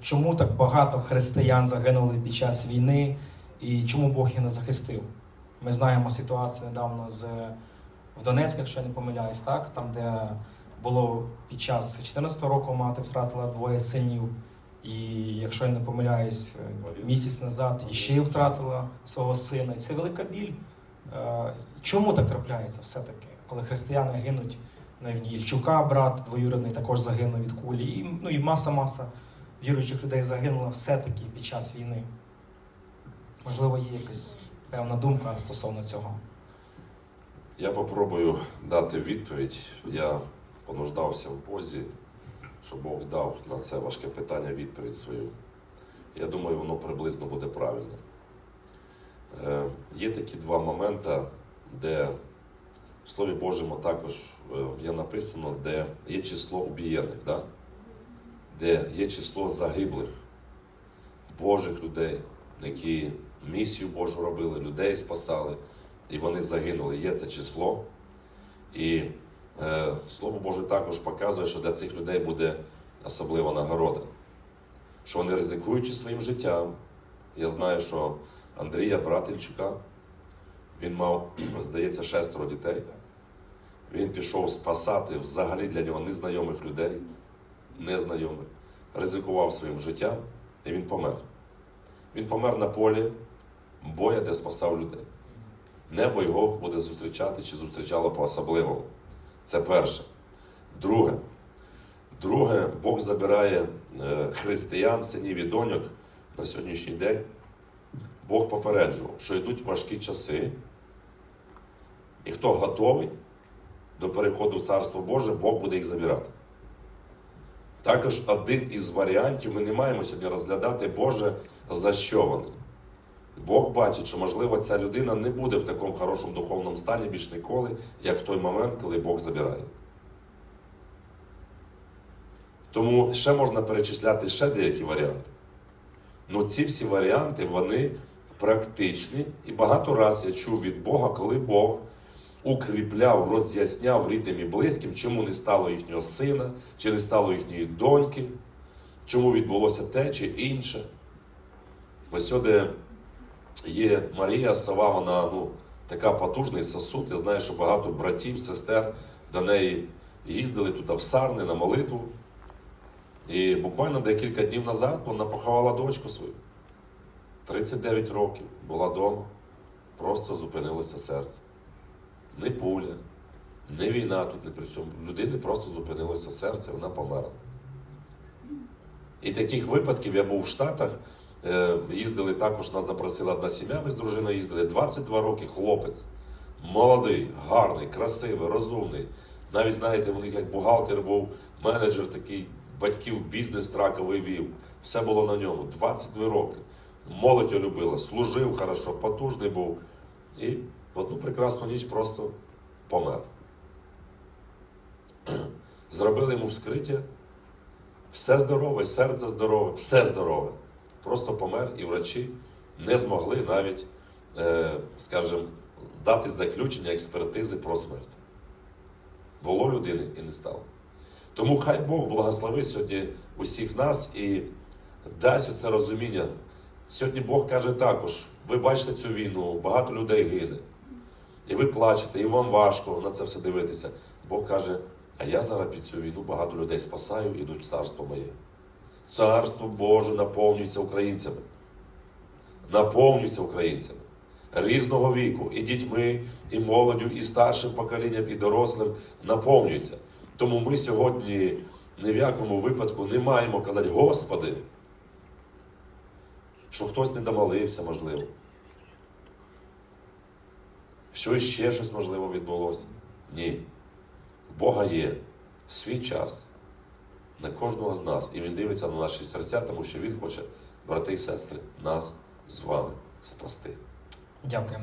чому так багато християн загинули під час війни і чому Бог їх не захистив? Ми знаємо ситуацію недавно з в Донецьку, якщо я не помиляюсь, так там, де було під час 2014 року мати втратила двоє синів, і якщо я не помиляюсь, місяць назад іще втратила свого сина. І це велика біль. Е, Чому так трапляється все-таки, коли християни гинуть на війні? Ільчука, брат двоюрідний, також загинув від кулі. І, ну, і маса-маса віруючих людей загинула все-таки під час війни. Можливо, є якась певна думка стосовно цього. Я попробую дати відповідь. Я понуждався в Бозі, щоб Бог дав на це важке питання відповідь свою. Я думаю, воно приблизно буде правильно. Е, є такі два моменти, де в Слові Божому також е, є написано, де є число убієних, да? Де є число загиблих, Божих людей, які місію Божу робили, людей спасали, і вони загинули. Є це число. І е, Слово Боже також показує, що для цих людей буде особлива нагорода. Що вони ризикуючи своїм життям, я знаю, що Андрія, брат Ільчука, він мав, здається, шестеро дітей. Він пішов спасати взагалі для нього незнайомих людей, незнайомих, ризикував своїм життям, і він помер. Він помер на полі боя, де спасав людей. Небо його буде зустрічати чи зустрічало по-особливому. Це перше. Друге. Друге, Бог забирає е, християн, синів і доньок на сьогоднішній день. Бог попереджував, що йдуть важкі часи, і хто готовий до переходу в Царство Боже, Бог буде їх забирати. Також один із варіантів ми не маємо сьогодні розглядати, Боже, за що вони. Бог бачить, що, можливо, ця людина не буде в такому хорошому духовному стані більш ніколи, як в той момент, коли Бог забирає. Тому ще можна перечисляти ще деякі варіанти. Ну ці всі варіанти, вони практичні. І багато раз я чув від Бога, коли Бог укріпляв, роз'ясняв рідним і близьким, чому не стало їхнього сина, чи не стало їхньої доньки, чому відбулося те чи інше. Ось сюди є Марія Сова, вона ну, така потужний сосуд. Я знаю, що багато братів, сестер до неї їздили туди в Сарни на молитву. І буквально декілька днів назад вона поховала дочку свою. 39 років була вдома, просто зупинилося серце. Не пуля, не війна тут не при чому. Людини просто зупинилося серце, вона померла. І таких випадків я був в Штатах, е, їздили також, нас запросила одна сім'я, ми з дружиною їздили. 22 роки хлопець, молодий, гарний, красивий, розумний. Навіть, знаєте, них як бухгалтер був, менеджер такий, батьків бізнес траковий вів. Все було на ньому. 22 роки. Молодь любила, служив хорошо, потужний був. І одну прекрасну ніч просто помер. Зробили йому вскриття. Все здорове, серце здорове, все здорове. Просто помер, і врачі не змогли навіть, е, скажімо, дати заключення експертизи про смерть. Було людини і не стало. Тому хай Бог благословить сьогодні усіх нас і дасть оце розуміння. Сьогодні Бог каже також: ви бачите цю війну, багато людей гине. І ви плачете, і вам важко на це все дивитися. Бог каже, а я зараз під цю війну багато людей спасаю, ідуть в царство моє. Царство Боже наповнюється українцями. Наповнюється українцями різного віку, і дітьми, і молоддю, і старшим поколінням, і дорослим наповнюється. Тому ми сьогодні ні в якому випадку не маємо казати, Господи, що хтось не домолився, можливо. Що ще щось можливо відбулося? Ні. Бога є свій час на кожного з нас. І Він дивиться на наші серця, тому що Він хоче, брати і сестри, нас з вами спасти. Дякую.